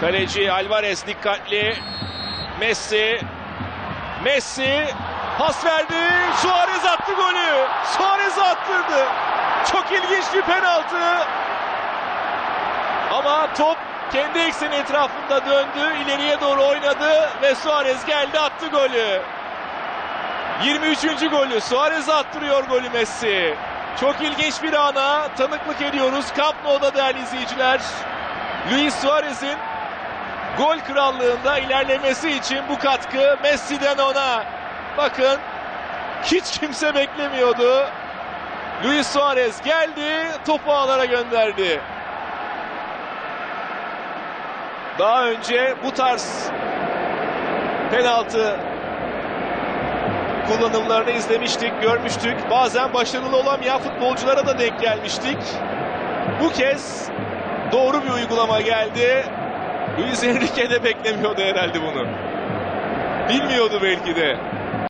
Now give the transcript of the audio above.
Kaleci Alvarez dikkatli. Messi. Messi pas verdi. Suarez attı golü. Suarez attırdı. Çok ilginç bir penaltı. Ama top kendi ekseni etrafında döndü. ileriye doğru oynadı ve Suarez geldi attı golü. 23. golü Suarez attırıyor golü Messi. Çok ilginç bir ana tanıklık ediyoruz. Camp Nou'da değerli izleyiciler. Luis Suarez'in gol krallığında ilerlemesi için bu katkı Messi'den ona. Bakın hiç kimse beklemiyordu. Luis Suarez geldi, topu ağlara gönderdi. Daha önce bu tarz penaltı kullanımlarını izlemiştik, görmüştük. Bazen başarılı olamayan futbolculara da denk gelmiştik. Bu kez doğru bir uygulama geldi. Luis Enrique de beklemiyordu herhalde bunu. Bilmiyordu belki de.